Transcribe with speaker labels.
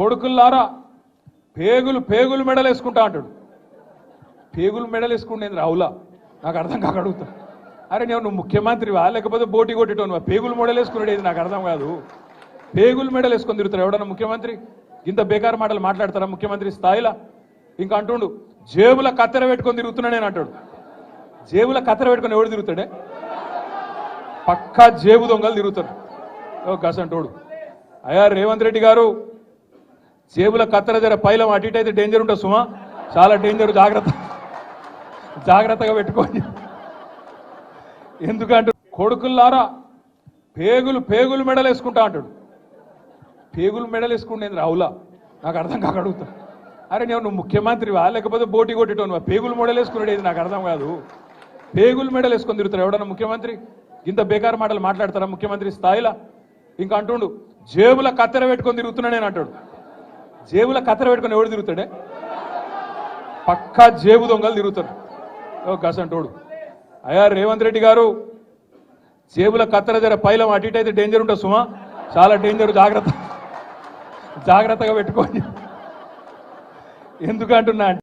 Speaker 1: కొడుకుల్లారా పేగులు పేగులు మెడలేసుకుంటా అంటాడు. పేగులు మెడలు వేసుకుంటేంది రావులా? నాకు అర్థం కాక అడుగుతా. అరే నేను నువ్వు ముఖ్యమంత్రివా? లేకపోతే బోటి కొట్టేటోనువా? పేగులు మెడలేసుకునేది నాకు అర్థం కాదు. పేగులు మెడలేసుకొని తిరుగుతారు. ఎవడన్నా ముఖ్యమంత్రి? ఇంత బేకార్ మాటలు మాట్లాడతారా ముఖ్యమంత్రి స్థాయిలో? ఇంకా అంటుండు జేబుల కత్తెర పెట్టుకొని తిరుగుతున్నా నేను అంటాడు. జేబుల కత్తెర పెట్టుకొని ఎవడు తిరుగుతాడే? పక్కా జేబు దొంగలు తిరుగుతారు. ఓ గసంటోడు. అయ్యా రేవంత్ రెడ్డి గారు జేబుల కత్తెర దగ్గర పైలం అటు ఇటు అయితే డేంజర్ ఉంటుంది సుమా. చాలా డేంజర్ జాగ్రత్త. జాగ్రత్తగా పెట్టుకోండి ఎందుకంటే కొడుకుల్లారా పేగులు పేగులు మెడలు వేసుకుంటా అంటాడు. పేగులు మెడలు వేసుకుంటేంది రావులా? నాకు అర్థం కాక అడుగుతా. అరే నేను నువ్వు ముఖ్యమంత్రివా? లేకపోతే బోటి కొట్టేటోనువా? పేగులు మెడలు వేసుకునేది నాకు అర్థం కాదు. పేగులు మెడలు వేసుకొని తిరుగుతారు. ఎవడన్నా ముఖ్యమంత్రి? ఇంత బేకార్ మాటలు మాట్లాడతారా ముఖ్యమంత్రి స్థాయిలో? ఇంకా అంటుండు జేబుల కత్తెర పెట్టుకొని తిరుగుతున్నా నేను అంటాడు. జేబుల కత్తెర పెట్టుకొని ఎవడు తిరుగుతాడే? పక్కా జేబు దొంగలు తిరుగుతారు. ఓ గసంటోడు. అయ్యా రేవంత్ రెడ్డి గారు జేబుల కత్తెర దగ్గర పైలం అటు ఇటు అయితే డేంజర్ ఉంటుంది సుమా. చాలా డేంజర్ జాగ్రత్త. జాగ్రత్తగా పెట్టుకోండి. ఎందుకంటున్నా అంటే